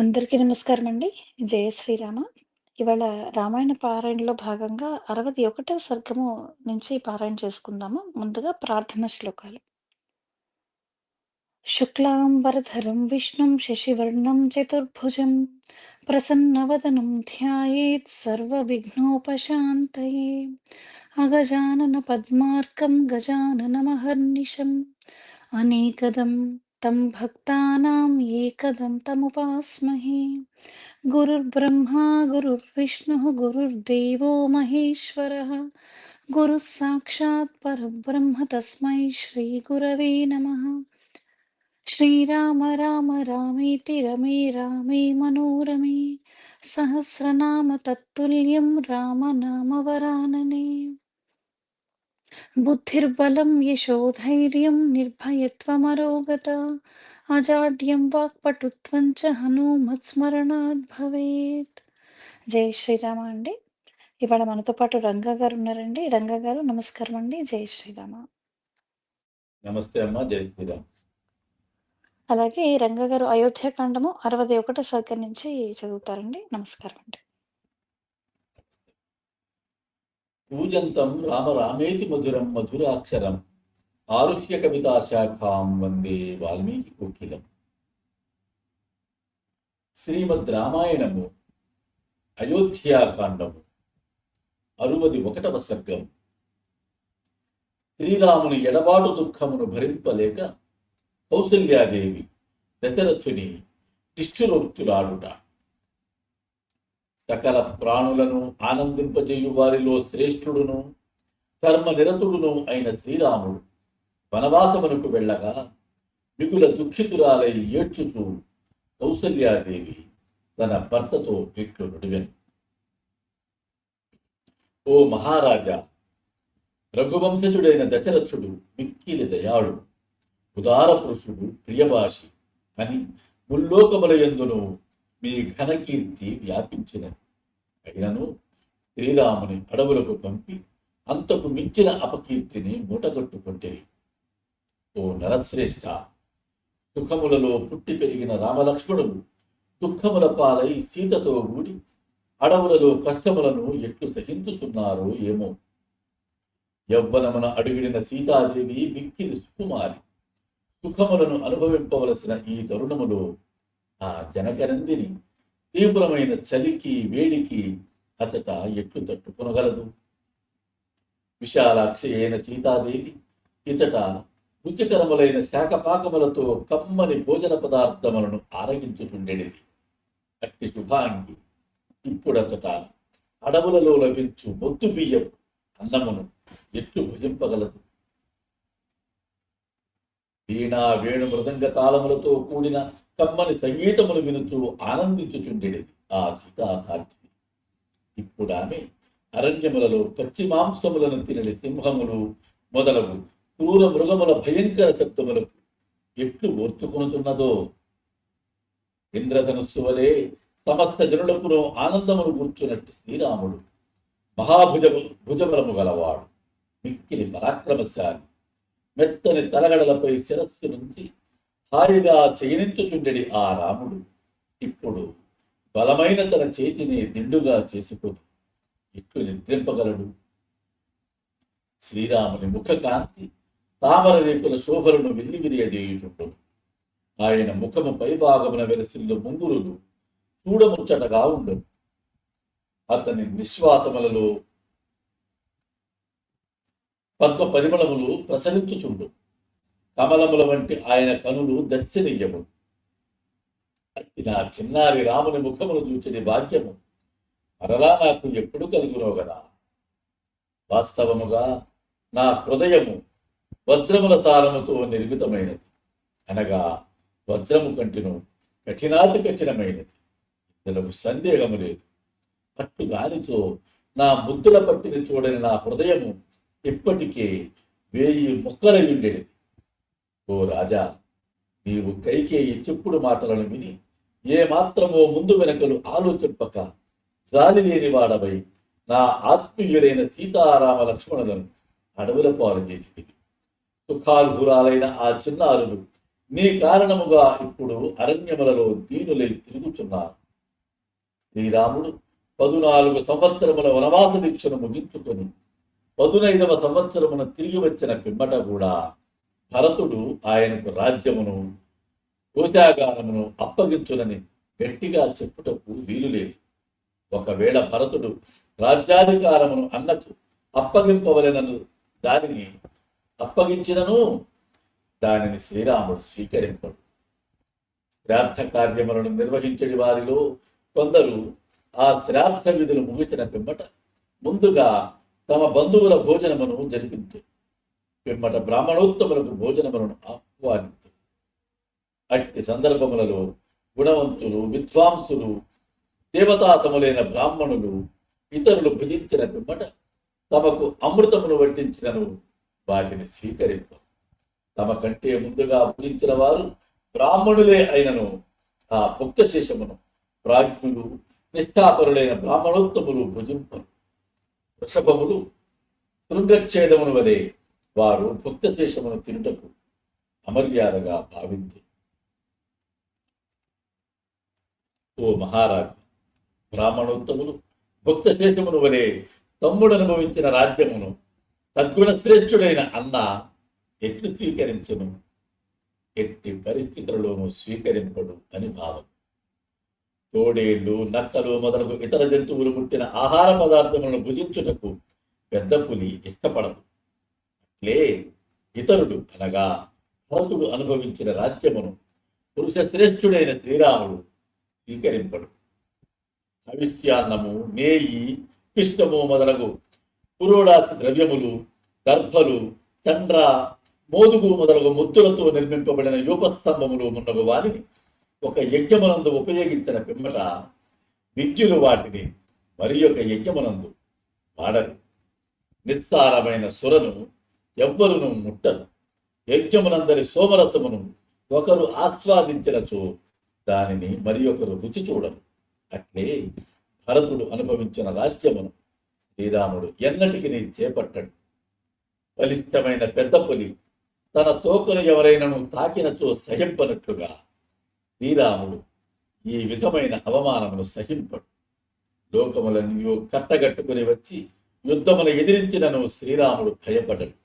అందరికీ నమస్కారం అండి. జయ శ్రీరామ. ఇవాళ రామాయణ పారాయణలో భాగంగా 61వ సర్గము నుంచి పారాయణ చేసుకుందాము. ముందుగా ప్రార్థన శ్లోకాలు. శుక్లాంబరధరం విష్ణుం శశివర్ణం చతుర్భుజం ప్రసన్నవదనం ధ్యాయేత్ సర్వవిఘ్నోపశాంతయే అగజానన పద్మార్కం గజాననమహర్నిశం అనేకదం तं भक्तानां एकदन्तमुपास्महे गुरुर्ब्रह्मा, गुरुर्विष्णुः, गुरुर्देवो महेश्वरः। गुरुः साक्षात् परब्रह्म तस्मै श्रीगुरवे नमः। श्रीराम, राम रामेति रमे रामे, मनोरमे। सहस्रनाम तत्ल्यम राम नाम वरानने। బుద్ధిర్బలం యశోధైర్యం నిర్భయత్వమరోగత అజాడ్యం వాక్పటుత్వం చ హనుమత్స్మరణాత్ భవేత్ జై శ్రీరామ అండి. ఇవాళ మనతో పాటు రంగా గారు ఉన్నారండి. రంగా గారు నమస్కారం అండి. జై శ్రీరామ. నమస్తే అమ్మ. జై శ్రీరామ్. అలాగే రంగా గారు అయోధ్యకాండము అరవై ఒకటో సర్గ నుంచి చదువుతారండి. నమస్కారం అండి. పూజంతం రామ రామేతి మధురం మధురాక్షరం. ఆరుహ్య కవితా శాఖాం వందే వాల్మీకి కోకిలం. శ్రీమద్ రామాయణము అయోధ్యాకాండము అరువది ఒకటవ సర్గం. శ్రీరాముని ఎడబాటు దుఃఖమును భరింపలేక కౌసల్యాదేవి దశరథుని నిష్ఠురోక్తులాడుట సకల ప్రాణులను ఆనందింపజేయు వారిలో శ్రేష్ఠుడును ధర్మనిరతుడును అయిన శ్రీరాముడు వనవాసమునకు వెళ్ళగా మిగుల దుఃఖితురాలై ఏడ్చుచూ కౌసల్యాదేవి తన భర్తతో ఇట్లు నుడివెను. ఓ మహారాజా రఘువంశజుడైన దశరథుడు మిక్కిలి దయాళు ఉదార పురుషుడు ప్రియభాషి అని ముల్లోకములయందును మీ ఘనకీర్తి వ్యాపించినది. అయినను శ్రీరాముని అడవులకు పంపి అంతకు మించిన అపకీర్తిని మూటగట్టుకుంటిరి. ఓ నరశ్రేష్ఠ సుఖములలో పుట్టి పెరిగిన రామలక్ష్మణులు దుఃఖముల పాలై సీతతో కూడి అడవులలో కష్టములను ఎట్లు సహించుతున్నారో ఏమో. యవ్వనమున అడుగిడిన సీతాదేవి మిక్కిలి సుకుమారి సుఖములను అనుభవింపవలసిన ఈ తరుణములో ఆ జనకనందిని తీవ్రమైన చలికి వేడికి అతట ఎట్లు తట్టుకొనగలదు? విశాలాక్షి అయిన సీతాదేవి ఇతట రుచికరములైన శాఖపాకములతో కమ్మని భోజన పదార్థములను ఆరగించుతుండేది అట్టి శుభాంగి ఇప్పుడతట అడవులలో లభించు మొద్దు బియ్యం అన్నమును ఎట్లు భుజింపగలదు? వీణా వేణు మృదంగ తాళములతో కూడిన కమ్మని సంగీతమును వినుచూ ఆనందించుచుండేది ఆ సీతా సాధ్వి ఇప్పుడు ఆమె అరణ్యములలో పచ్చి మాంసములను తినని సింహములు మొదలగు క్రూర మృగముల భయంకర శబ్దములకు ఎట్లు ఓర్చుకొనుతున్నదో ఇంద్రధనుస్సు వలె సమస్త జనులకును ఆనందమును కూర్చున్నట్టు శ్రీరాముడు మహాభుజ భుజబలము గలవాడు. మిక్కిలి పరాక్రమశాలి. మెత్తని తలగడలపై శిరస్సు నుంచి హాయిగా శయనించుచుండెడి ఆ రాముడు. ఇప్పుడు బలమైన తన చేతిని దిండుగా చేసుకుని ఇట్లు నిద్రింపగలడు. శ్రీరాముని ముఖ కాంతి తామర రేపుల శోభలను విల్లివిరియజేయుచుండు ఆయన ముఖము పైభాగమున వెలసిల్లు ముంగురులు చూడముచ్చటగా ఉండు అతని నిశ్వాసములలో పద్మ పరిమళములు ప్రసరించుచుండు కమలముల వంటి ఆయన కనులు దర్శనీయము. నా చిన్నారి రాముని ముఖమును చూచని భాగ్యము మరలా నాకు ఎప్పుడు కలుగునో కదా. వాస్తవముగా నా హృదయము వజ్రముల సారముతో నిర్మితమైనది. అనగా వజ్రము కంటిను కఠినాతి కఠినమైనది ఇందులకు సందేహము లేదు. పట్టు గాలితో నా ముద్దుల పట్టిని చూడని నా హృదయము ఇప్పటికే వేయి ముక్కలయుండేది ఓ రాజా నీవు కైకేయి చెప్పుడు మాటలను విని ఏ మాత్రమో ముందు వెనకలు ఆలోచింపక జాలి లేని వాడవై నా ఆత్మీయులైన సీతారామ లక్ష్మణులను అడవుల పాలు చేసి సుఖార్హురాలైన ఆ చిన్నారులు నీ కారణముగా ఇప్పుడు అరణ్యములలో దీనులై తిరుగుచున్నారు. శ్రీరాముడు పదునాలుగు సంవత్సరముల వనవాస దీక్షను ముగించుకొని పదునైదవ సంవత్సరమున తిరిగి వచ్చిన పిమ్మట కూడా భరతుడు ఆయనకు రాజ్యమును కోశాగారమును అప్పగించునని గట్టిగా చెప్పుటకు వీలు లేదు ఒకవేళ భరతుడు రాజ్యాధికారమును అన్నకు అప్పగింపవలెనను దానిని అప్పగించినను దానిని శ్రీరాముడు స్వీకరింపడు. శ్రాద్ధ కార్యములను నిర్వహించడి వారిలో కొందరు ఆ శ్రాద్ధ విధులు ముగిసిన పిమ్మట ముందుగా తమ బంధువుల భోజనమును జరిపించు పిమ్మట బ్రాహ్మణోత్తములకు భోజనములను ఆహ్వానించు. అట్టి సందర్భములలో గుణవంతులు విద్వాంసులు దేవతాసములైన బ్రాహ్మణులు ఇతరులు భుజించిన పిమ్మట తమకు అమృతమును వడ్డించినను వాటిని స్వీకరింప. తమ కంటే ముందుగా భుజించిన వారు బ్రాహ్మణులే అయినను. ఆ భుక్తశేషమును ప్రాజ్ఞులు నిష్ఠాపరులైన బ్రాహ్మణోత్తములు భుజింపరు వృషభములు శృంగచ్ఛేదమును వలె వారు భుక్త శేషమును తినుటకు అమర్యాదగా భావింది. ఓ మహారాజు బ్రాహ్మణోత్తములు భుక్త శేషమును వలె తమ్ముడు అనుభవించిన రాజ్యమును సద్గుణ శ్రేష్ఠుడైన అన్న ఎట్లు స్వీకరించను? ఎట్టి పరిస్థితులలోనూ స్వీకరింపడు అని భావం. తోడేళ్ళు నక్కలు మొదలగు ఇతర జంతువులు పుట్టిన ఆహార పదార్థములను భుజించుటకు పెద్ద పులి ఇష్టపడదు. లే ఇతరుడు అనగా భరతుడు అనుభవించిన రాజ్యమును పురుష శ్రేష్ఠుడైన శ్రీరాముడు స్వీకరింపడు. భవిష్యాన్నము నేయి పిష్టము మొదలగు పురోడాసి ద్రవ్యములు దర్భలు చండ్ర మోదుగు మొదలగు ముత్తులతో నిర్మింపబడిన యూపస్తంభములు మున్నగు వారిని ఒక యజ్ఞమునందు ఉపయోగించిన పిమ్మట విద్యులు వాటిని మరి ఒక యజ్ఞమునందు వాడరు. నిస్సారమైన సురను ఎవ్వరును ముట్టరు. యజ్ఞమునందరి సోమరసమును ఒకరు ఆస్వాదించినచో దానిని మరి ఒకరు రుచి చూడరు. అట్లే భరతుడు అనుభవించిన రాజ్యమును శ్రీరాముడు ఎన్నటికి నీ చేపట్టడు. బలిష్టమైన పెద్ద పులి తన తోకను ఎవరైనను తాకినచో సహింపనట్లుగా శ్రీరాముడు ఈ విధమైన అవమానమును సహింపడు. లోకములన్నీ కట్టగట్టుకుని వచ్చి యుద్ధమును ఎదిరించినను శ్రీరాముడు భయపడడు.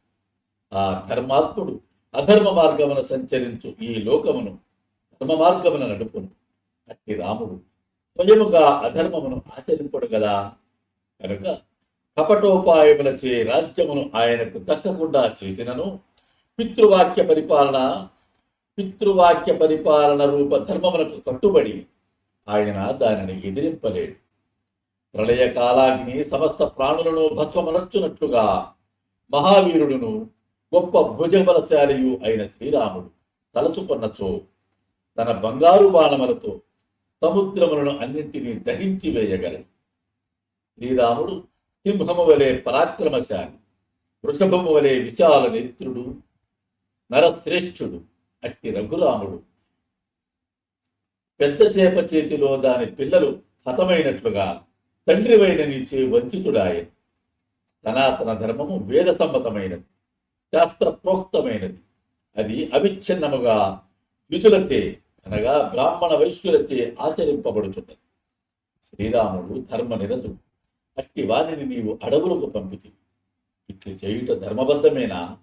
ఆ ధర్మాత్ముడు అధర్మ మార్గమున సంచరించు ఈ లోకమును. ధర్మ మార్గమున నడుపును. అట్టి రాముడు స్వయముగా అధర్మమును ఆచరింపడు కదా కనుక కపటోపాయములచే రాజ్యమును ఆయనకు దక్కకుండా చేసినను. పితృవాక్య పరిపాలన పితృవాక్య పరిపాలన రూప ధర్మమునకు కట్టుబడి ఆయన దానిని ఎదిరింపలేడు. ప్రళయ కాలాగ్ని సమస్త ప్రాణులను భస్మమనర్చునట్లుగా మహావీరుడును గొప్ప భుజబలశాలియు అయిన శ్రీరాముడు తలచుకొన్నచో తన బంగారు బాణములతో సముద్రములను అన్నింటినీ దహించి వేయగలడు. శ్రీరాముడు సింహము వలె పరాక్రమశాలి వృషభము వలె విశాల నేత్రుడు నరశ్రేష్ఠుడు అట్టి రఘురాముడు. పెద్ద చేప చేతిలో దాని పిల్లలు హతమైనట్లుగా తండ్రివైన నీచే వంచితుడాయ సనాతన ధర్మము వేద సమ్మతమైనది. శాస్త్ర ప్రోక్తమైనది అది అవిచ్ఛిన్నముగా విధులచే అనగా బ్రాహ్మణ వైశ్యులచే ఆచరింపబడుతున్నది శ్రీరాముడు ధర్మ నిరతుడు అట్టి వారిని నీవు అడవులకు పంపితి. ఇట్లు చేయుట ధర్మబద్ధమేనా?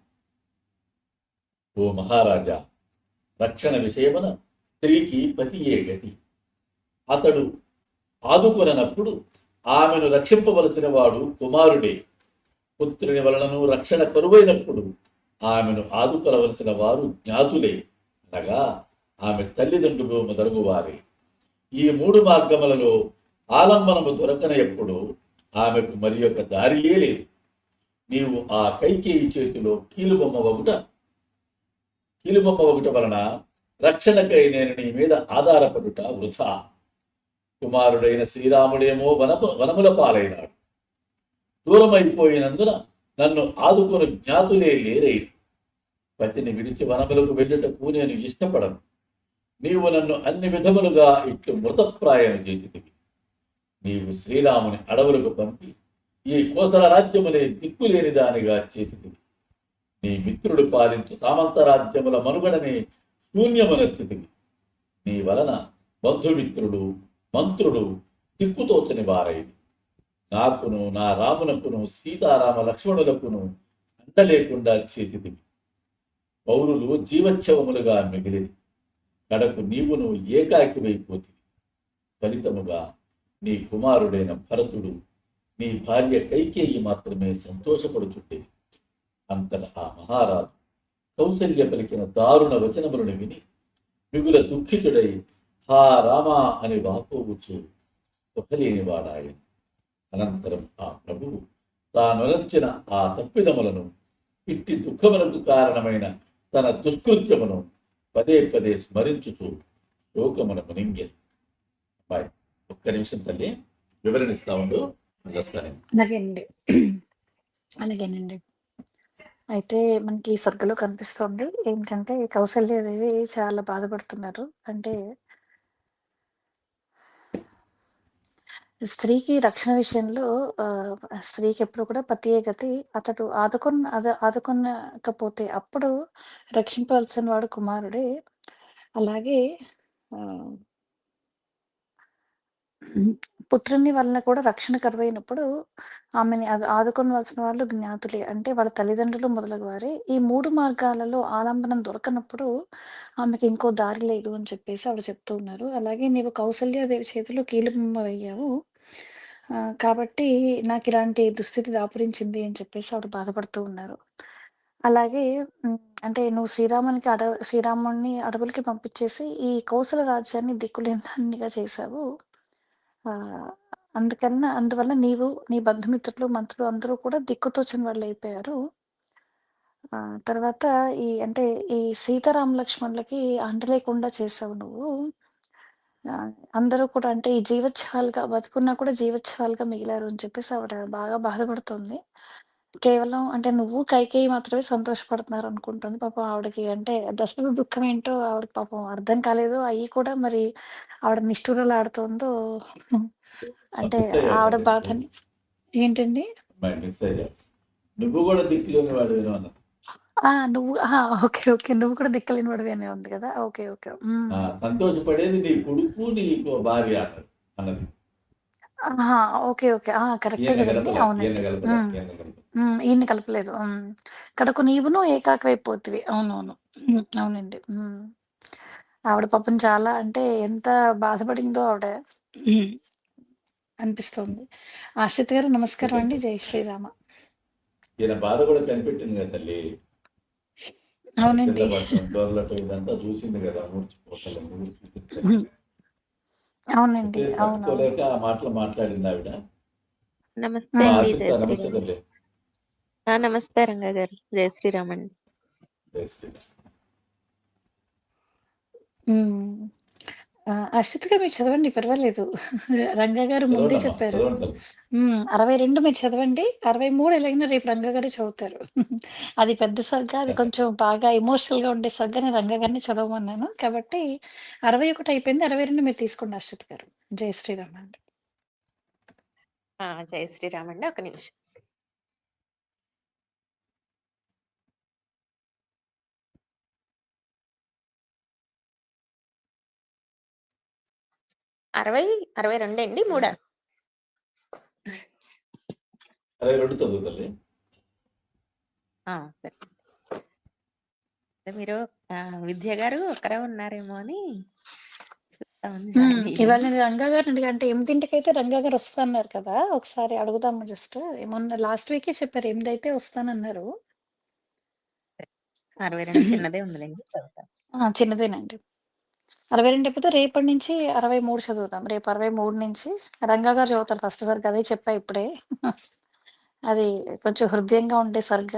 ఓ మహారాజా రక్షణ విషయమున స్త్రీకి పతియే గతి? అతడు ఆదుకొనప్పుడు ఆమెను రక్షింపవలసిన వాడు కుమారుడే. పుత్రుని వలనను రక్షణ కరువైనప్పుడు ఆమెను ఆదుకొనవలసిన వారు జ్ఞాతులే. అనగా ఆమె తల్లిదండ్రులు మొదలుగువారే ఈ మూడు మార్గములలో ఆలంబనము దొరకన ఎప్పుడు ఆమెకు మరి యొక్క దారియే లేదు. నీవు ఆ కైకేయి చేతిలో కీలుబొమ్మ ఒకట. కీలుబొమ్మ ఒకట వలన రక్షణకై నేను నీ మీద ఆధారపడుట వృథా. కుమారుడైన శ్రీరాముడేమో వనపు వనముల పాలైనాడు. దూరమైపోయినందున నన్ను ఆదుకున్న జ్ఞాతులే లేరై పతిని విడిచి వనములకు వెళ్ళటకు నేను ఇష్టపడను. నీవు నన్ను అన్ని విధములుగా ఇట్లు మృతప్రాయం చేసితివి. నీవు శ్రీరాముని అడవులకు పంపి ఈ కోసల రాజ్యమునే దిక్కులేని దానిగా చేసితివి. నీ మిత్రుడు పాలించు సామంత రాజ్యముల మనుగడని శూన్యమునర్చితివి నీ వలన బంధుమిత్రుడు మంత్రుడు దిక్కుతోచని వారైది నాకును నా రామునకును సీతారామ లక్ష్మణులకును అంట లేకుండా చేసితివి పౌరులు జీవచ్ఛవములుగా మిగిలిది కడకు నీవును ఏకాకివైపోతివి. ఫలితముగా నీ కుమారుడైన భరతుడు నీ భార్య కైకేయి మాత్రమే సంతోషపడుచుండేది. అంతటా ఆ మహారాజు కౌశల్య పలికిన దారుణ వచనములను విని మిగుల దుఃఖితుడై హా రామా అని వాపోవచ్చు ఒకలేనివాడాయను అనంతరం ఆ ప్రభువు తానొలంచిన ఆ తప్పిదములను ఇట్టి దుఃఖములకు కారణమైన తన దుష్కృత్యమును పదే పదే స్మరించుచు శోకమునకు మునింగెను అబ్బాయి ఒక్క నిమిషం తల్లి వివరణిస్తా ఉండు అలాగేనండి. అలాగేనండి. అయితే మనకి సర్గలో కనిపిస్తుంది ఏంటంటే కౌశల్యదేవి చాలా బాధపడుతున్నారు. అంటే స్త్రీకి రక్షణ విషయంలో ఆ, స్త్రీకి ఎప్పుడు కూడా పతియే గతి అతడు ఆదుకున్న అద ఆదుకొనకపోతే అప్పుడు రక్షింపవలసిన వాడు కుమారుడే. అలాగే ఆ, పుత్రుని వలన కూడా రక్షణ కరువైనప్పుడు ఆమెని అది ఆదుకోవలసిన వాళ్ళు జ్ఞాతులే. అంటే వాళ్ళ తల్లిదండ్రులు మొదలగు వారే ఈ మూడు మార్గాలలో ఆలంబనం దొరకనప్పుడు ఆమెకి ఇంకో దారి లేదు అని చెప్పేసి ఆవిడ చెప్తూ ఉన్నారు. అలాగే నీవు కౌసల్యాదేవి చేతిలో కీలుబొమ్మ వేయావు. ఆ, కాబట్టి నాకు ఇలాంటి దుస్థితి దాపురించింది అని చెప్పేసి ఆవిడ బాధపడుతూ ఉన్నారు అలాగే అంటే నువ్వు శ్రీరామునికి అడ శ్రీరాముడిని అడవులకి పంపించేసి ఈ కౌసల రాజ్యాన్ని దిక్కులేని దాన్నిగా చేశావు ఆ! అందుకన్నా అందువల్ల నీవు, నీ బంధుమిత్రులు, మంత్రులు అందరూ కూడా దిక్కుతోచని వాళ్ళయిపోయారు. అయిపోయారు తర్వాత ఈ అంటే ఈ సీతారామ లక్ష్మణులకి అండ లేకుండా చేసావు నువ్వు. అందరూ కూడా అంటే ఈ జీవచ్ఛవాలుగా బతికున్నా కూడా జీవచ్ఛవాలుగా మిగిలారు అని చెప్పేసి ఆవిడ బాగా బాధపడుతోంది. కేవలం అంటే నువ్వు, కైకేయి మాత్రమే సంతోషపడుతున్నారు అనుకుంటుంది. పాపం ఆవిడకి అంటే అసలు దుఃఖం ఏంటో ఆవిడకి పాపం అర్థం కాలేదు. అయ్యి కూడా మరి ఆవిడ నిష్ఠూరాలాడుతోందో అంటే మిస్ అయ్యావు ఆవిడ. బాధని ఏంటండి? నువ్వు కూడా దిక్కులేని వాడు ఆ! నువ్వు! ఓకే. ఓకే. నువ్వు కూడా దిక్కులేని వాడివే ఉంది కదా! ఓకే. ఓకే. హ్మ్. ఆ, సంతోషపడేది నీ కొడుకు నీ భార్య అన్నది ఆహా! ఓకే. ఓకే. ఆ! కరెక్టే! గలపలే అవునండి. ఈయన గలపలే హ్మ్. ఈయన గలపలే హ్మ్. ఈయన్ని కలపలేదు. హ్మ్. కడకు నీవును ఏకాకివైపోతివి. అవునవును. హ్మ్. అవునండి. హ్మ్. ఆవిడ పాపం చాలా అంటే ఎంత బాధపడిందో ఆవిడ. అనిపిస్తోంది. ఆశ్రిత్ గారు నమస్కారం అండి. జై శ్రీరామ. ఈయన బాధ కూడా కనిపెట్టింది కదా తల్లి అవునండి. ఇదంతా చూసింది కదా. అవునండి. తట్టుకోలేక ఆ మాటలు మాట్లాడింది ఆవిడ నమస్తే జయ నమస్తే నమస్తే రంగా గారు జయ శ్రీరామ్ అండి జై శ్రీరామ్. అశ్విత్ గారు మీరు చదవండి పర్వాలేదు. రంగా గారు ముందే చెప్పారు. చదవండి తల్లి హ్మ్. 62 మీరు చదవండి. 63 ఎలాగైనా రేపు రంగా గారే చదువుతారు. అది పెద్ద సర్గ. అది కొంచెం బాగా ఎమోషనల్‌గా ఉండే సర్గ. నేను రంగా గారిని చదవమన్నాను. కాబట్టి 61 అయిపోయింది. 62 మీరు తీసుకోండి అశ్విత్ గారు. జై శ్రీరామ్ అండి. ఆ, జయ శ్రీరామ్ అండి ఒక నిమిషం అరవై అరవై రెండు అండి మూడా అదే రెండు చదువు తల్లి ఆ, సరే అదే మీరు ఆ, విద్య గారు ఒక్కరే ఉన్నారేమో అని ఇవాళ నేను రంగా అడిగా అంటే 8కి రంగా గారు వస్తా అన్నారు కదా! ఒకసారి అడుగుదాము జస్ట్. మొన్న లాస్ట్ వీకే చెప్పారు. 8 అయితే వస్తానన్నారు. అరవై రెండు చిన్నదే ఉందిలేండి చదువుతాను చిన్నదేనండి. 62 అయిపోతే రేపటి నుంచి 63 చదువుదాం. రేపు 63 నుంచి రంగా గారు చదువుతారు ఫస్ట్ సర్గ అదే చెప్పా ఇప్పుడే. అది కొంచెం హృద్యంగా ఉండే సర్గ.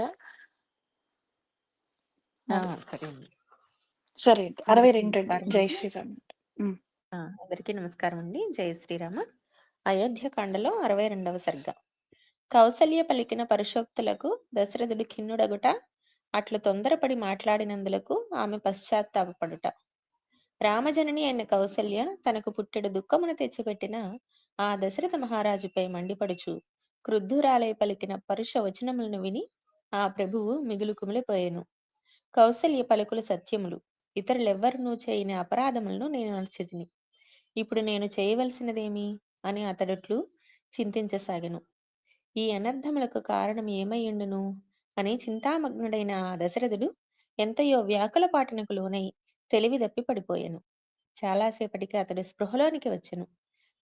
ఆ, అది. సరే అండి సరే అండి. అందరికీ 62 అండి. నమస్కారం జై శ్రీరామ్. అందరికీ నమస్కారం అండి జయ శ్రీరామ అయోధ్య కాండలో అరవై రెండవ సర్గ కౌసల్య పలికిన పరుషోక్తులకు దశరథుడు ఖిన్నుడగుట అట్లు తొందరపడి మాట్లాడినందులకు ఆమె పశ్చాత్తాపపడుట రామజనని అయిన కౌసల్య తనకు పుట్టెడు దుఃఖమును తెచ్చిపెట్టిన ఆ దశరథ మహారాజుపై మండిపడుచు క్రుద్ధురాలై పలికిన పరుష వచనములను విని ఆ ప్రభువు మిగులు కుమిలిపోయెను కౌసల్య పలుకులు సత్యములు. ఇతరులెవ్వరునూ చేయని అపరాధములను నేను నడిచితిని ఇప్పుడు నేను చేయవలసినదేమి? అని అతడట్లు చింతించసాగను. ఈ అనర్థములకు కారణం ఏమయ్యుండును? అని చింతామగ్నుడైన ఆ దశరథుడు ఎంతయో వ్యాకుల పాటనకు లోనై తెలివి తప్పి పడిపోయాను. చాలాసేపటికి అతడు స్పృహలోనికి వచ్చెను.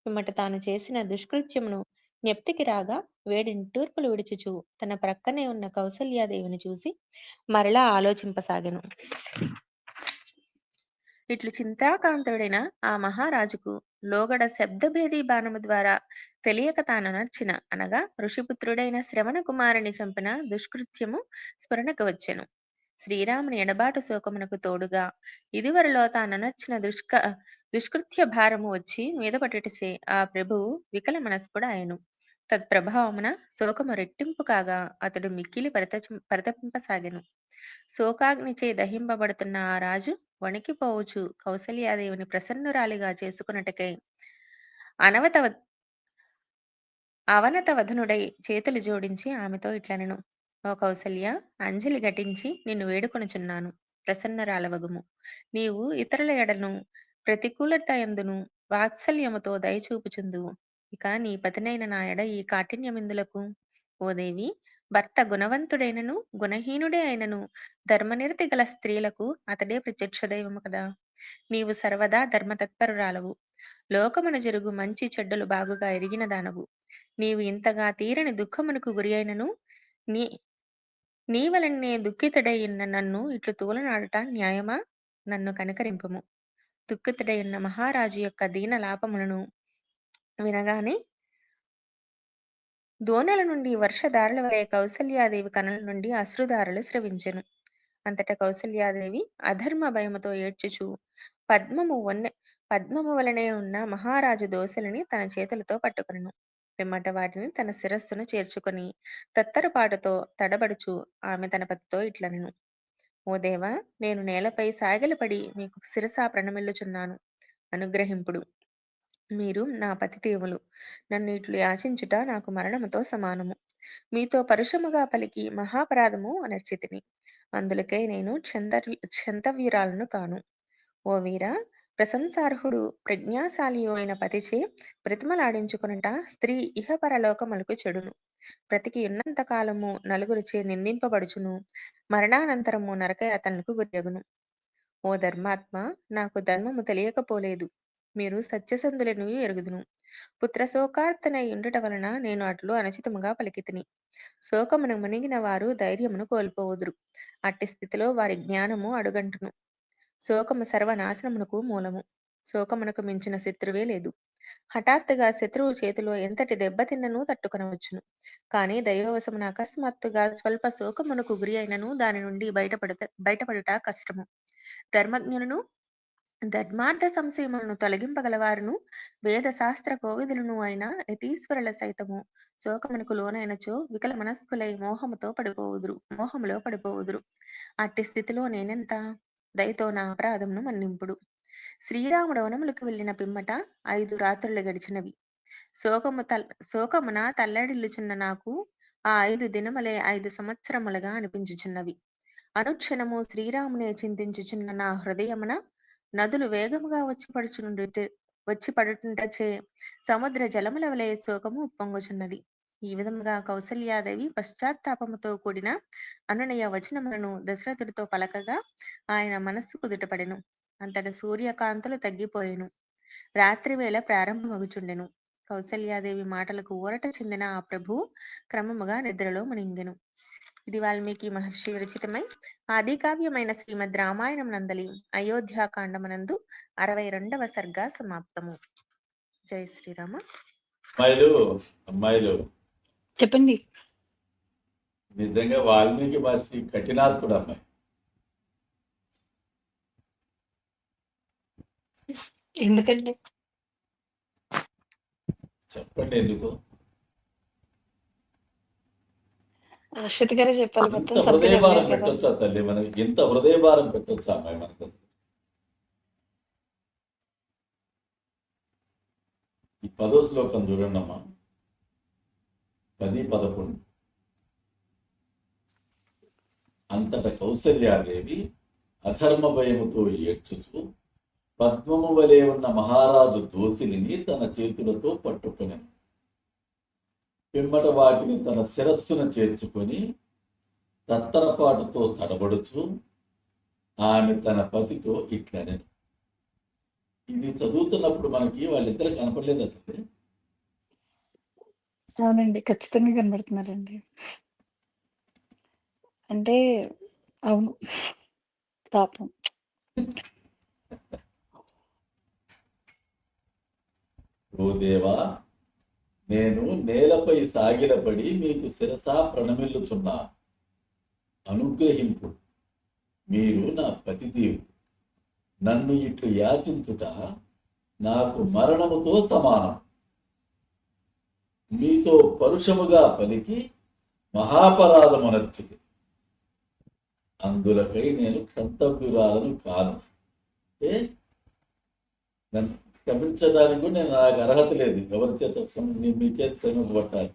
పిమ్మట తాను చేసిన దుష్కృత్యమును జ్ఞప్తికి రాగా వేడిని తూర్పులు విడుచుచు. తన ప్రక్కనే ఉన్న కౌసల్యాదేవిని చూసి మరలా ఆలోచింపసాగెను. ఇట్లు చింతాకాంతుడైన ఆ మహారాజుకు లోగడ శబ్దభేది బాణము ద్వారా తెలియక తాను నర్చిన అనగా ఋషిపుత్రుడైన శ్రవణ కుమారుని చంపిన దుష్కృత్యము స్మరణకు వచ్చెను. శ్రీరాముని ఎడబాటు శోకమునకు తోడుగా ఇదివరలో తాననర్చిన దుష్క దుష్కృత్య భారము వచ్చి మీద పట్టుటచే ఆ ప్రభువు వికల మనస్కుడు ఆయను తత్ప్రభావమున శోకము రెట్టింపు కాగా అతడు మిక్కిలి పరిత పరితపింపసాగెను. శోకాగ్నిచే దహింపబడుతున్న ఆ రాజు వణికిపోవచ్చు కౌసల్యాదేవిని ప్రసన్నురాలిగా చేసుకున్నటకై అనవత అవనత వధనుడై చేతులు జోడించి ఆమెతో ఇట్లనెను. ఓ కౌసల్య అంజలి ఘటించి నిన్ను వేడుకొనుచున్నాను. ప్రసన్నరాలవగుము నీవు ఇతరుల ఎడను ప్రతికూలత ఎందును వాత్సల్యముతో దయచూపుచుందువు ఇక నీ పతినైన నా ఎడ ఈ కాఠిన్యమిందులకు. ఓ దేవి భర్త గుణవంతుడైనను గుణహీనుడే అయినను ధర్మనిరతి గల స్త్రీలకు అతడే ప్రత్యక్ష దైవము కదా. నీవు సర్వదా ధర్మతత్పరురాలవు. లోకమున జరుగు మంచి చెడ్డలు బాగుగా ఎరిగిన దానవు. నీవు ఇంతగా తీరని దుఃఖమునకు గురి అయినను నీ నీ వలనే దుఃఖితుడైన నన్ను ఇట్లు తూలనాడుట న్యాయమా? నన్ను కనికరింపుము. దుఃఖితుడైన మహారాజు యొక్క దీన లాపములను వినగానే దోనల నుండి వర్షధారల వలె కౌసల్యాదేవి కనుల నుండి అశ్రుధారలు స్రవించెను. అంతటా కౌసల్యాదేవి అధర్మ భయముతో ఏడ్చుచు పద్మము వన్నె పద్మము వలనే ఉన్న మహారాజు దోసలని తన చేతులతో పట్టుకొనెను. పిమ్మట వాటిని తన శిరస్సును చేర్చుకొని తత్తరపాటుతో తడబడుచు ఆమె తన పతితో ఇట్లనెను ఓ దేవా నేను నేలపై సాగిలపడి మీకు శిరసా ప్రణమిల్లుచున్నాను. అనుగ్రహింపుడు. మీరు నా పతిదేవులు నన్ను ఇట్లు యాచించుట నాకు మరణముతో సమానము. మీతో పరుషముగా పలికి మహాపరాధము అనర్చితిని. అందులకై నేను క్షంత చంతవీరాలను కాను. ఓ వీర ప్రశంసార్హుడు ప్రజ్ఞాశాలి అయిన పతిచే ప్రతిమలాడించుకునుట స్త్రీ ఇహపరలోకములకు చెడును. బ్రతికి ఉన్నంత కాలము నలుగురిచే నిందింపబడుచును మరణానంతరము నరకయాతనకు గురియగును ఓ ధర్మాత్మ నాకు ధర్మము తెలియకపోలేదు మీరు సత్యసంధులను ఎరుగుదును. పుత్ర శోకార్తనై ఉండుట వలన నేను అట్లు అనుచితముగా పలికితిని. శోకమును మునిగిన వారు ధైర్యమును కోల్పోవుదురు అట్టి స్థితిలో వారి జ్ఞానము అడుగంటును. శోకము సర్వనాశనమునకు మూలము. శోకమునకు మించిన శత్రువే లేదు. హఠాత్తుగా శత్రువు చేతిలో ఎంతటి దెబ్బతిన్నను తట్టుకొనవచ్చును. కానీ దైవవశమున అకస్మాత్తుగా స్వల్ప శోకమునకు గురి అయినను దాని నుండి బయటపడత బయటపడుట కష్టము. ధర్మజ్ఞులను ధర్మార్థ సంశయములను తొలగింపగలవారును వేద శాస్త్ర కోవిదులను అయిన యతీశ్వరుల సైతము శోకమునకు లోనైనచో వికల మనస్కులై మోహముతో పడిపోవుదురు మోహములో పడిపోవుదురు. అట్టి స్థితిలో నేనెంత? దయతో నా అపరాధమును మన్నింపుడు. శ్రీరాముడు వనములకు వెళ్ళిన పిమ్మట ఐదు రాత్రులు గడిచినవి. శోకము తల్ శోకమున తల్లడిల్లుచున్న నాకు ఆ ఐదు దినములే ఐదు సంవత్సరములుగా అనిపించుచున్నవి. అనుక్షణము శ్రీరామునే చింతించుచున్న నా హృదయమున నదులు వేగముగా వచ్చి పడుచుండుట వచ్చి పడుతుండచే సముద్ర జలముల వలె శోకము ఉప్పొంగుచున్నది. ఈ విధముగా కౌసల్యాదేవి పశ్చాత్తాపముతో కూడిన అనునయ వచనములను దశరథుడితో పలకగా ఆయన మనస్సు కుదుటపడెను. అంతట సూర్యకాంతులు తగ్గిపోయెను. రాత్రి వేళ ప్రారంభమగుచుండెను. కౌసల్యాదేవి మాటలకు ఊరట చెందిన ఆ ప్రభు క్రమముగా నిద్రలో మునింగెను. ఇది వాల్మీకి మహర్షి విరచితమై ఆదికావ్యమైన శ్రీమద్ రామాయణం నందలి అయోధ్యాకాండమనందు అరవై రెండవ సర్గ సమాప్తము. జై శ్రీరామ. అమ్మాయిలు అమ్మాయిలు. చెప్పండి. నిజంగా వాల్మీకి మహర్షి కఠినాత్ముడు అమ్మాయి ఎందుకండి? చెప్పండి ఎందుకు? అశ్వతి గారే చెప్పాలి మొత్తం అడిగారు కదా. పెట్టొచ్చా తల్లి మనకి? ఇంత హృదయభారం పెట్టొచ్చా అమ్మాయి మనకు? ఈ పదో శ్లోకం చూడండి అమ్మా పది పదకొండు. అంతట కౌసల్యాదేవి అధర్మ భయముతో ఏడ్చుచు పద్మము వలె ఉన్న మహారాజు దోసిలిని తన చేతులతో పట్టుకొని పిమ్మట వాటిని తన శిరస్సున చేర్చుకొని తత్తరపాటుతో తడబడుచు ఆమె తన పతితో ఇట్లనెను. ఇది చదువుతున్నప్పుడు మనకి వాళ్ళిద్దరు కనపడలేదు అతను అవునండి. ఖచ్చితంగా కనబడుతున్నారండి. అంటే అవును. పాపం. ఓ దేవా నేను నేలపై సాగిలపడి మీకు శిరసా ప్రణమిల్లుచున్నా. అనుగ్రహింపు మీరు నా పతిదేవు నన్ను ఇట్లు యాచించుట నాకు మరణముతో సమానం మీతో పరుషముగా పలికి మహాపరాధమునర్చితి అందులకై నేను కంతపురాలను కాను. అంటే నన్ను క్షమించడానికి కూడా నేను నాకు అర్హత లేదు. ఎవరి చేత నీ- మీ చేత క్షమింపబట్టాలి.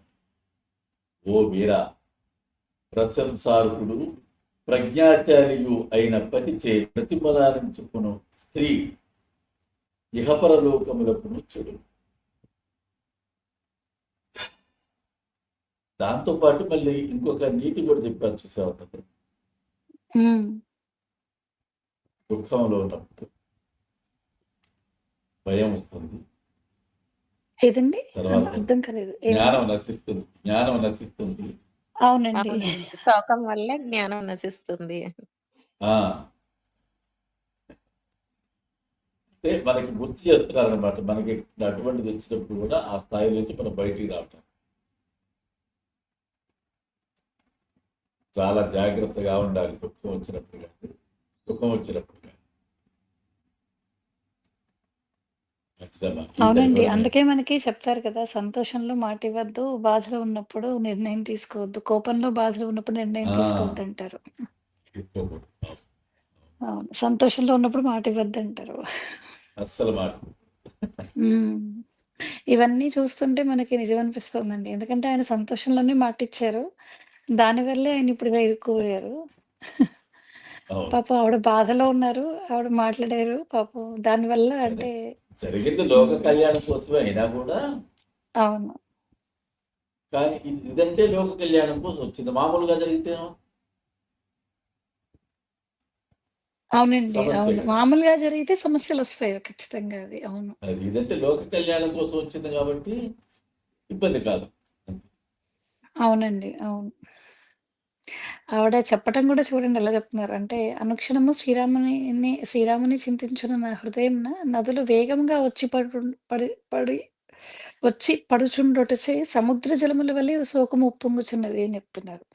ఓ వీరా ప్రశంసార్హుడు ప్రజ్ఞాశాలియు అయిన పతిచే ప్రతిమలానించుకును స్త్రీ ఇహపరలోకములకు ముచ్చుడు దాంతో పాటు మళ్ళీ ఇంకొక నీతి కూడా చెప్పారు చూసావు కదా హ్మ్. దుఃఖంలో ఉన్నప్పుడు భయం వస్తుంది ఏదండి? అర్థం కాలేదు. జ్ఞానం నశిస్తుంది జ్ఞానం నశిస్తుంది అవునండి. శోకం వల్ల జ్ఞానం నశిస్తుంది. ఆ అంటే మనకి గుర్తు చేస్తున్నారు అనమాట మనకి అటువంటిది వచ్చినప్పుడు కూడా ఆ స్థాయి నుంచి మనం బయటికి రావటం చాలా జాగ్రత్తగా ఉండాలి దుఃఖం వచ్చినప్పుడు కానీ సుఖం వచ్చినప్పుడు కానీ అవునండి. అందుకే మనకి చెప్తారు కదా! సంతోషంలో మాటివ్వద్దు, బాధలో ఉన్నప్పుడు నిర్ణయం తీసుకోవద్దు, కోపంలో బాధలో ఉన్నప్పుడు నిర్ణయం. తీసుకోవద్దంటారు. తీసుకోకూడదు. అవును. సంతోషంలో ఉన్నప్పుడు మాటివ్వద్దంటారు. అస్సలు మాట హ్మ్. ఇవన్నీ చూస్తుంటే మనకి నిజం అనిపిస్తుందండి. ఎందుకంటే ఆయన సంతోషంలోనే మాటిచ్చారు. దానివల్లే ఆయన ఇప్పుడు ఇలా ఇరుక్కుపోయారు. అవును పాపం ఆవిడ బాధలో ఉన్నారు. ఆవిడ మాట్లాడారు. పాపం దానివల్ల అంటే జరిగింది లోక కళ్యాణం కోసమే అయినా కూడా అవును. కానీ ఇది- ఇదంటే లోక కళ్యాణం కోసం వచ్చింది మామూలుగా జరిగితేనో అవునండి. సమస్య అవును. కదా. మామూలుగా జరిగితే సమస్యలొస్తాయి ఖచ్చితంగా అది. అవును. అది ఇదంటే లోక కళ్యాణం కోసం వచ్చింది కాబట్టి ఇబ్బంది కాదు అవునండి. అవును. ఆవిడ చెప్పటం కూడా చూడండి ఎలా చెప్తున్నారు. అంటే అనుక్షణము శ్రీరామునిని శ్రీరాముని చింతించున నా హృదయంన నదులు వేగంగా వచ్చి పడు పడి పడి వచ్చి పడుచుండుటచే సముద్ర జలముల వలె శోకము ఉప్పొంగుచున్నది అని చెప్తున్నారు.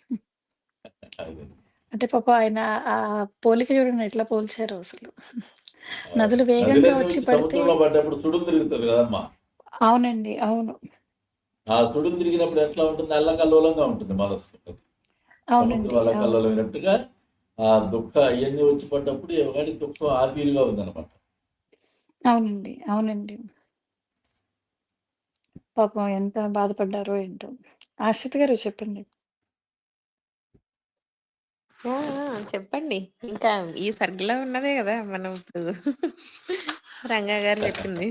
అది. అంటే పాపం ఆయన ఆ పోలిక చూడండి ఎట్లా పోల్చారో అసలు. నదులు వేగంగా వచ్చి పడితే సముద్రంలో పడ్డప్పుడు సుడులు తిరుగుతుంది కదమ్మా అవునండి. అవును. ఆ సుడులు తిరిగినప్పుడు ఎట్లా ఉంటుంది అల్లకల్లోలంగా ఉంటుంది మనస్సు అది. అవునండి. సముద్రం అవును. అల్లకల్లోలమైనట్టుగా ఆ దుఃఖ అవన్నీ వచ్చి పడ్డప్పుడు ఎవరి దుఃఖం ఆ తీరుగా ఉందన్నమాట అవునండి. అవునండి. పాపం ఎంత బాధపడ్డారో ఏంటో. ఆశ్రిత గారు చెప్పండి. చెప్పండి. ఇంకా ఈ సర్గలో ఉన్నదే గదా! మనం ఇప్పుడు రంగా గారు చెప్పింది.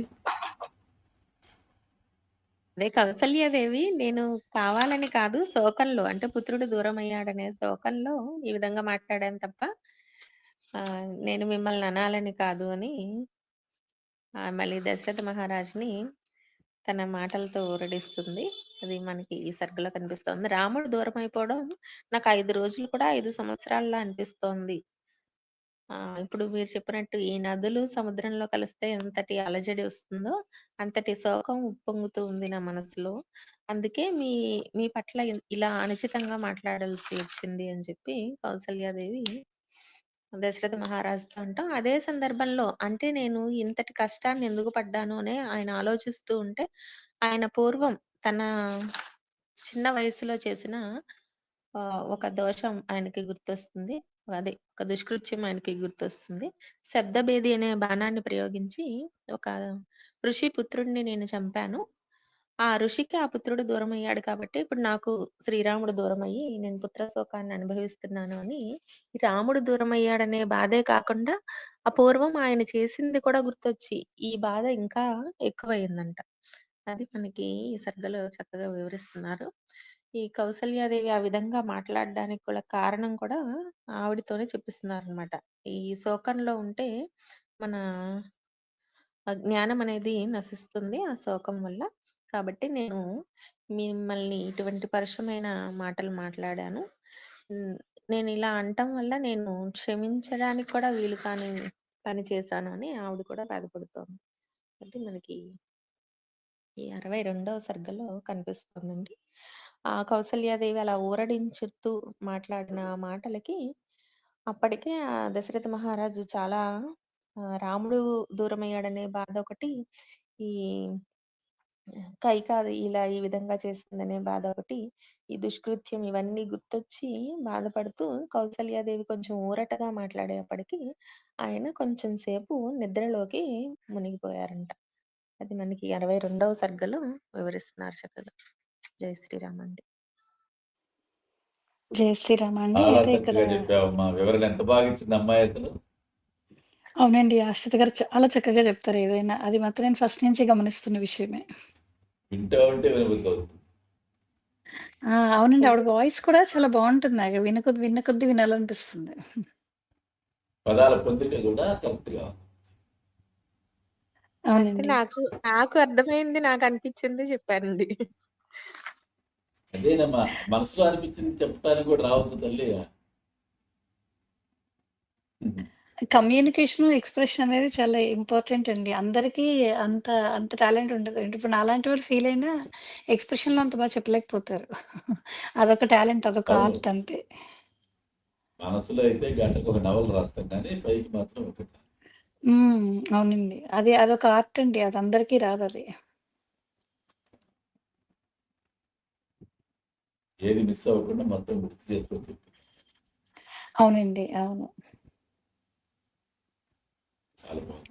అదే కౌసల్యాదేవి నేను కావాలని కాదు శోకంలో అంటే పుత్రుడు దూరం అయ్యాడనే శోకంలో ఈ విధంగా మాట్లాడాను తప్ప నేను మిమ్మల్ని అనాలని కాదు అని మళ్ళీ దశరథ మహారాజుని తన మాటలతో ఊరడిస్తుంది. అది మనకి ఈ సర్గలో కనిపిస్తోంది. రాముడు దూరం అయిపోవడం నాకు ఐదు రోజులు కూడా ఐదు సంవత్సరాల్లా అనిపిస్తోంది. ఆ! ఇప్పుడు మీరు చెప్పినట్టు ఈ నదులు సముద్రంలో కలిస్తే ఎంతటి అలజడి వస్తుందో, అంతటి శోకం ఉప్పొంగుతూ ఉంది నా మనసులో. అందుకే మీ మీ పట్ల ఇ ఇలా అనుచితంగా మాట్లాడాల్సి వచ్చింది అని చెప్పి కౌసల్యాదేవి దశరథ మహారాజుతో అంటాం. అదే సందర్భంలో అంటే నేను ఇంతటి కష్టాన్ని ఎందుకు పడ్డాను అని ఆయన ఆలోచిస్తూ ఉంటే, ఆయన పూర్వం తన చిన్న వయసులో చేసిన ఆహ్, ఒక దోషం ఆయనకి గుర్తొస్తుంది. అదే ఒక దుష్కృత్యం ఆయనకి గుర్తొస్తుంది. శబ్దభేది అనే బాణాన్ని ప్రయోగించి ఒక ఋషి పుత్రుడిని నేను చంపాను. ఆ ఋషికి ఆ పుత్రుడు దూరం అయ్యాడు కాబట్టి ఇప్పుడు నాకు శ్రీరాముడు దూరమయ్యి నేను పుత్ర శోకాన్ని అనుభవిస్తున్నాను అని రాముడు దూరం అయ్యాడనే బాధే కాకుండా అపూర్వం ఆయన చేసింది కూడా గుర్తొచ్చి ఈ బాధ ఇంకా ఎక్కువయిందంట. అది మనకి ఈ సర్గలో చక్కగా వివరిస్తున్నారు. ఈ కౌసల్యాదేవి ఆ విధంగా మాట్లాడడానికి కూడా కారణం కూడా ఆవిడతోనే చెప్పిస్తున్నారనమాట. ఈ శోకంలో ఉంటే మన ఆ జ్ఞానం అనేది నశిస్తుంది ఆ శోకం వల్ల. కాబట్టి నేను మిమ్మల్ని ఇటువంటి పరుషమైన మాటలు మాట్లాడాను. హ్మ్. నేను ఇలా అనటం వల్ల నేను క్షమించడానికి కూడా వీలు కాని పని చేశాను అని ఆవిడ కూడా బాధపడుతోంది. అది మనకి ఈ 62వ సర్గలో కనిపిస్తుందండి. ఆ కౌసల్యాదేవి అలా ఊరడించుతూ మాట్లాడిన మాటలకి అప్పటికే ఆ దశరథ మహారాజు చాలా ఆహ్, రాముడు దూరమయ్యాడనే బాధ ఒకటి, ఈ కైకాది ఇలా ఈ విధంగా చేసిందనే బాధ ఒకటి, ఈ దుష్కృత్యం ఇవన్నీ గుర్తొచ్చి బాధపడుతూ కౌసల్యాదేవి కొంచెం ఊరటగా మాట్లాడేప్పటికి ఆయన కొంచెం సేపు నిద్రలోకి మునిగిపోయారంట. అది మనకి 62వ సర్గలో వివరిస్తున్నారు చక్కగా. జై శ్రీరామ్ అండి. జై శ్రీరామ్ అండి. చాలా అయితే ఇక్కడ చక్కగా చెప్పావమ్మా. వివరణ ఎంత బాగా ఇచ్చింది అమ్మాయి అసలు. అవునండి. ఆశ్రిత గారు చాలా చక్కగా చెప్తారు ఏదైనా. అది మాత్రం నేను ఫస్ట్ నుంచి గమనిస్తున్న విషయమే. వింటా ఉంటే వినబుద్ధి! అవునండి. ఆవిడ వాయిస్ కూడా చాలా బావుంటుంది. ఇగ విన కొద్దీ విన్న కొద్దీ వినాలనిపిస్తుంది. పదాల పొందిక కూడా. అంటే అవునండి. నాకు నాకు అర్థమైంది, నాకు అనిపించింది చెప్పానండి. అదేనమ్మా. మనసులో అనిపించింది చెప్పడానికి కూడా రావద్దు తల్లి. కమ్యూనికేషన్, ఎక్స్‌ప్రెషన్ అనేది చాలా ఇంపార్టెంట్ అండి. అందరికీ అంత అంత టాలెంట్ ఉండదు. ఇప్పుడు నాలాంటి వాళ్ళు ఫీల్ అయినా ఎక్స్‌ప్రెషన్‌లో అంత బాగా చెప్పలేకపోతారు. అదొక టాలెంట్. అదొక. ఆర్ట్ అంతే. మనసులో అయితే గంటకు ఒక నవల రాస్తాం కానీ పైకి మాత్రం ఒకటి. అవునండి. అది అదొక ఆర్ట్ అండి. అది అందరికీ రాదది. ఏది మిస్ అవ్వకుండా మొత్తం గుర్తు చేసుకొని చెప్పి. అవునండి. అవును. చాలా బాగుంది.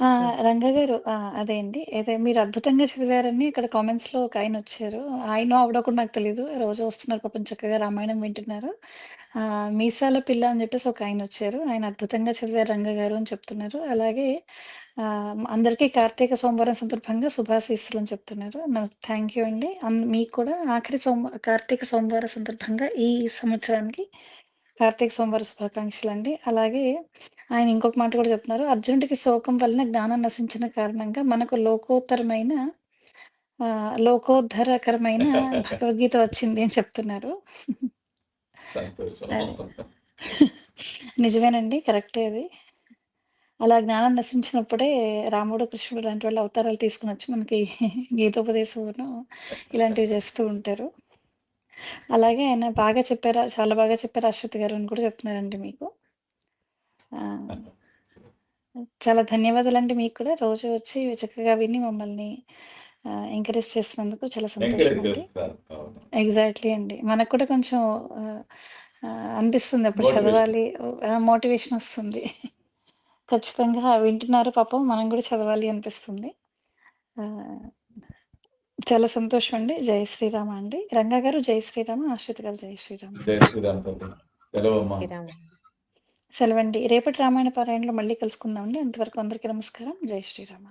ఆ! రంగా గారు ఆ! అదే అండి. అయితే మీరు అద్భుతంగా చదివారని ఇక్కడ కామెంట్స్‌లో ఒక ఆయనొచ్చారు. ఆయనో ఆవిడో కూడా నాకు తెలీదు. రోజు వస్తున్నారు పాపం చక్కగా రామాయణం వింటున్నారు. ఆహ్, మీసాల పిల్ల అని చెప్పేసి ఒక ఆయనొచ్చారు. ఆయన అద్భుతంగా చదివారు రంగా గారు అని చెప్తున్నారు. అలాగే ఆహ్, అందరికీ కార్తీక సోమవారం సందర్భంగా శుభాశీస్సులు అని చెప్తున్నారు. న థ్యాంక్ యూ అండి. అన్ మీకు కూడా ఆఖరి సోమ కార్తీక సోమవార సందర్భంగా ఈ సంవత్సరానికి కార్తీక సోమవార శుభాకాంక్షలండి. అలాగే ఆయన ఇంకొక మాట కూడా చెప్తున్నారు. అర్జునుడికి శోకం వలన జ్ఞానం నశించిన కారణంగా మనకు లోకోత్తరమైన ఆహ్, లోకోద్ధరకరమైన భగవద్గీత వచ్చింది అని చెప్తున్నారు. సంతోషం. అదే. నిజమేనండి. కరెక్టే అది. అలా జ్ఞానం నశించినప్పుడే రాముడు, కృష్ణుడు లాంటి వాళ్ళు అవతారాలు తీసుకొనొచ్చి మనకి గీతోపదేశమును ఇలాంటివి చేస్తూ ఉంటారు. అలాగే ఆయన బాగా చెప్పారు. చాలా బాగా చెప్పారు అశ్వథ్ గారు అని కూడా చెప్తున్నారండి మీకు. చాలా ధన్యవాదాలండి మీకు కూడా. రోజు వచ్చి చక్కగా విని మమ్మల్ని ఎంకరేజ్ చేస్తున్నందుకు చాలా సంతోషం అండి. ఎగ్జాక్ట్‌లీ అండి. మనకు కూడా కొంచెం అనిపిస్తుంది అప్పుడు. చదవాలి. మోటివేషన్ వస్తుంది. ఖచ్చితంగా వింటున్నారు పాపం మనం కూడా చదవాలి అనిపిస్తుంది. చాలా సంతోషం అండి. జై శ్రీరామ అండి. రంగా గారు జై శ్రీరామ, ఆశ్రిత గారు జై శ్రీరామ. జై శ్రీరామ్. సెలవండి. రేపటి రామాయణ పారాయణలో మళ్ళీ కలుసుకుందామండి. అంతవరకు అందరికీ నమస్కారం. జై శ్రీరామ.